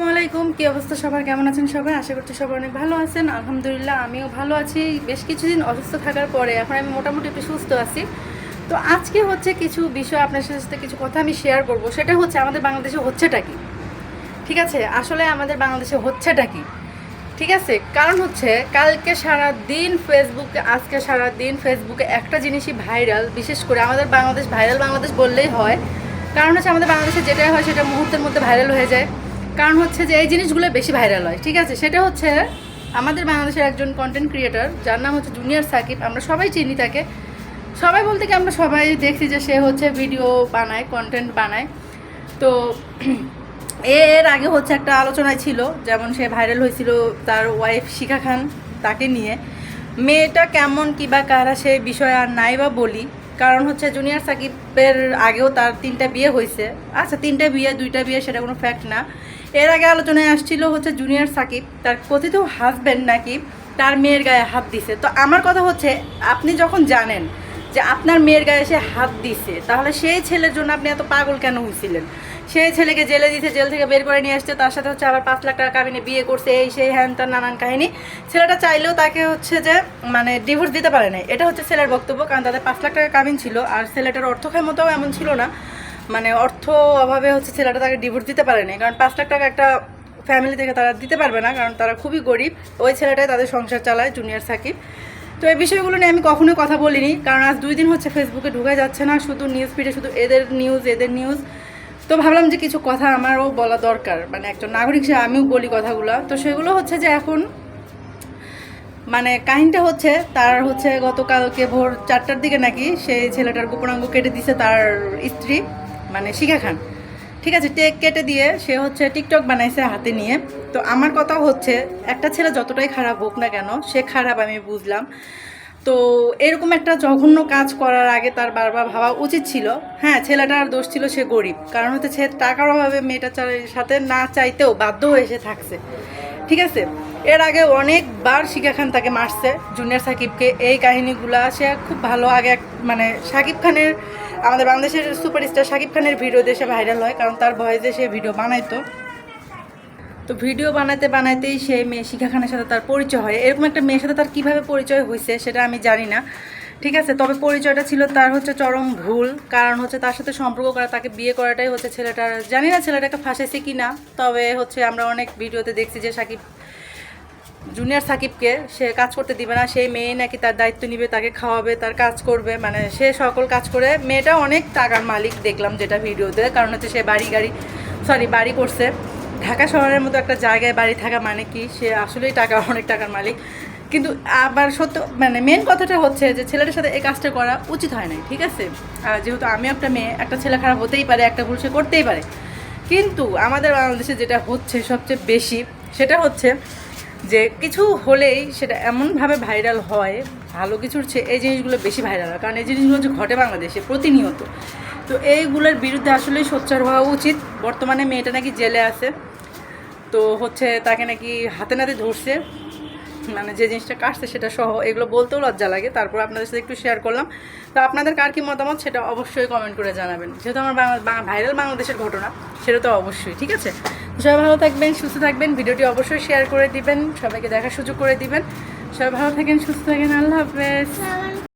আসসালামাইকুম কি অবস্থা সবার? কেমন আছেন সবাই? আশা করছি সবাই অনেক ভালো আছেন। আলহামদুলিল্লাহ, আমিও ভালো আছি। বেশ কিছুদিন অসুস্থ থাকার পরে এখন আমি মোটামুটি একটু সুস্থ আছি। তো আজকে হচ্ছে কিছু বিষয় আপনার সাথে কিছু কথা আমি শেয়ার করব। সেটা হচ্ছে আমাদের বাংলাদেশে হচ্ছেটা কি? ঠিক আছে? আসলে আমাদের বাংলাদেশে হচ্ছেটা কি? ঠিক আছে? কারণ হচ্ছে কালকে সারা দিন ফেসবুকে আজকে সারা দিন ফেসবুকে একটা জিনিসই ভাইরাল বিশেষ করে আমাদের বাংলাদেশ ভাইরাল বাংলাদেশ বললেই হয়। কারণ হচ্ছে আমাদের বাংলাদেশে যেটাই হয় সেটা মুহূর্তের মধ্যে ভাইরাল হয়ে যায়। কারণ হচ্ছে যে এই জিনিসগুলো বেশি ভাইরাল হয়, ঠিক আছে? সেটা হচ্ছে আমাদের বাংলাদেশের একজন কন্টেন্ট ক্রিয়েটার যার নাম হচ্ছে জুনিয়র সাকিব আমরা সবাই চিনি তাকে। সবাই বলতে কি আমরা সবাই দেখছি যে সে হচ্ছে ভিডিও বানায় কন্টেন্ট বানায়। তো এর আগে হচ্ছে একটা আলোচনায় ছিল, যেমন সে ভাইরাল হয়েছিল তার ওয়াইফ শিখা খান, তাকে নিয়ে। মেয়েটা কেমন, কি বা কারা, সে বিষয়ে আর নাই বা বলি। কারণ হচ্ছে জুনিয়র সাকিবের আগেও তার তিনটা বিয়ে হয়েছে। আচ্ছা তিনটা বিয়ে, দুইটা বিয়ে সেটা কোনো ফ্যাক্ট না। এর আগে আলোচনায় আসছিল হচ্ছে জুনিয়র সাকিব, তার কথিত হাজব্যান্ড নাকি তার মেয়ের গায়ে হাত দিছে। তো আমার কথা হচ্ছে, আপনি যখন জানেন যে আপনার মেয়ের গায়ে সে হাত দিছে, তাহলে সেই ছেলের জন্য আপনি এত পাগল কেন হয়েছিলেন সেই ছেলেকে জেলে দিয়েছে জেল থেকে বের করে নিয়ে আসছে, তার সাথে হচ্ছে আবার পাঁচ লাখ টাকা কাবিনে বিয়ে করছে, এই সেই হ্যান তার নানান কাহিনী। ছেলেটা চাইলেও তাকে হচ্ছে যে মানে ডিভোর্স দিতে পারে নাই। এটা হচ্ছে ছেলের বক্তব্য, কারণ তাদের পাঁচ লাখ টাকা কাবিন ছিল, আর ছেলেটার অর্থ ক্ষমতাও এমন ছিল না। মানে অর্থ অভাবে হচ্ছে ছেলেটা তাকে ডিভোর্স দিতে পারেনি। কারণ পাঁচ লাখ টাকা একটা ফ্যামিলি থেকে তারা দিতে পারবে না, কারণ তারা খুবই গরিব। ওই ছেলেটাই তাদের সংসার চালায় জুনিয়র সাকিব। তো এই বিষয়গুলো নিয়ে আমি কখনোই কথা বলিনি, কারণ আজ দুই দিন হচ্ছে ফেসবুকে ঢুকে যাচ্ছে না, শুধু নিউজ ফিডে শুধু এদের নিউজ এদের নিউজ তো ভাবলাম যে কিছু কথা আমারও বলা দরকার মানে একজন নাগরিক হিসেবে আমিও বলি কথাগুলো। তো সেগুলো হচ্ছে যে এখন মানে কাহিনীটা হচ্ছে, তার হচ্ছে গতকালকে ভোর চারটার দিকে নাকি সেই ছেলেটার গোপনাঙ্গ কেটে দিছে তার স্ত্রী। মানে শিখা খান। ঠিক আছে, টেক কেটে দিয়ে সে হচ্ছে টিকটক বানাইছে হাতে নিয়ে। তো আমার কথা হচ্ছে, একটা ছেলে যতটাই খারাপ হোক না কেন, সে খারাপ আমি বুঝলাম। তো এরকম একটা জঘন্য কাজ করার আগে তার বারবার ভাবা উচিত ছিল। হ্যাঁ ছেলেটার দোষ ছিল সে গরিব। কারণ হচ্ছে সে টাকার অভাবে মেয়েটার সাথে না চাইতেও বাধ্য হয়ে সে থাকছে। ঠিক আছে? এর আগে অনেকবার শিখা খান তাকে মারছে, জুনিয়র সাকিবকে। এই কাহিনীগুলা সে খুব ভালো আগে মানে সাকিব খানের আমাদের বাংলাদেশের সুপারস্টার শাকিব খানের ভিডিও দেশে ভাইরাল হয়, কারণ তার ভয়েসে সে ভিডিও বানাইতো। তো ভিডিও বানাতে বানাইতেই সে মেয়ে শিখা খানের সাথে তার পরিচয় হয়। এরকম একটা মেয়ের সাথে তার কীভাবে পরিচয় হয়েছে সেটা আমি জানি না। ঠিক আছে, তবে পরিচয়টা ছিল তার হচ্ছে চরম ভুল, কারণ হচ্ছে তার সাথে সম্পর্ক করা, তাকে বিয়ে করাটাই হচ্ছে ছেলেটার, জানি না ছেলেটাকে ফাঁসাইছে কি না তবে হচ্ছে আমরা অনেক ভিডিওতে দেখছি যে সাকিব জুনিয়র সাকিবকে, সে কাজ করতে দিবে না, সেই মেয়ে নাকি তার দায়িত্ব নিবে, তাকে খাওয়াবে, তার কাজ করবে মানে সে সকল কাজ করে, মেয়েটা অনেক টাকার মালিক দেখলাম যেটা ভিডিওতে, কারণ হচ্ছে সে বাড়ি গাড়ি সরি বাড়ি করছে। ঢাকা শহরের মতো একটা জায়গায় বাড়ি থাকা মানে কি? সে আসলেই টাকা, অনেক টাকার মালিক। কিন্তু আবার সত্য মানে মেন কথাটা হচ্ছে যে ছেলেটার সাথে এই কাজটা করা উচিত হয় নাই, ঠিক আছে? আর যেহেতু আমি একটা মেয়ে, একটা ছেলে খারাপ হতেই পারে, একটা ভুল সে করতেই পারে। কিন্তু আমাদের বাংলাদেশে যেটা হচ্ছে সবচেয়ে বেশি, সেটা হচ্ছে যে কিছু হলেই সেটা এমনভাবে ভাইরাল হয়, ভালো কিছুর চেয়ে এই জিনিসগুলো বেশি ভাইরাল হয়। কারণ এই জিনিসগুলো যে ঘটে বাংলাদেশে প্রতিনিয়ত। তো এইগুলোর বিরুদ্ধে আসলেই সোচ্চার হওয়া উচিত। বর্তমানে মেয়েটা নাকি জেলে আছে। তো হচ্ছে তাকে নাকি হাতে নাতে ধরছে। মানে যে জিনিসটা কাটছে সেটা সহ এগুলো বলতেও লজ্জা লাগে। তারপর আপনাদের সাথে একটু শেয়ার করলাম। তো আপনাদের কার কি মতামত সেটা অবশ্যই কমেন্ট করে জানাবেন। যেহেতু আমার ভাইরাল বাংলাদেশের ঘটনা, সেটা তো অবশ্যই, ঠিক আছে? সবাই ভালো থাকবেন, সুস্থ থাকবেন। ভিডিওটি অবশ্যই শেয়ার করে দিবেন, সবাইকে দেখার সুযোগ করে দিবেন। সবাই ভালো থাকেন, সুস্থ থাকেন, আল্লাহ হাফেজ।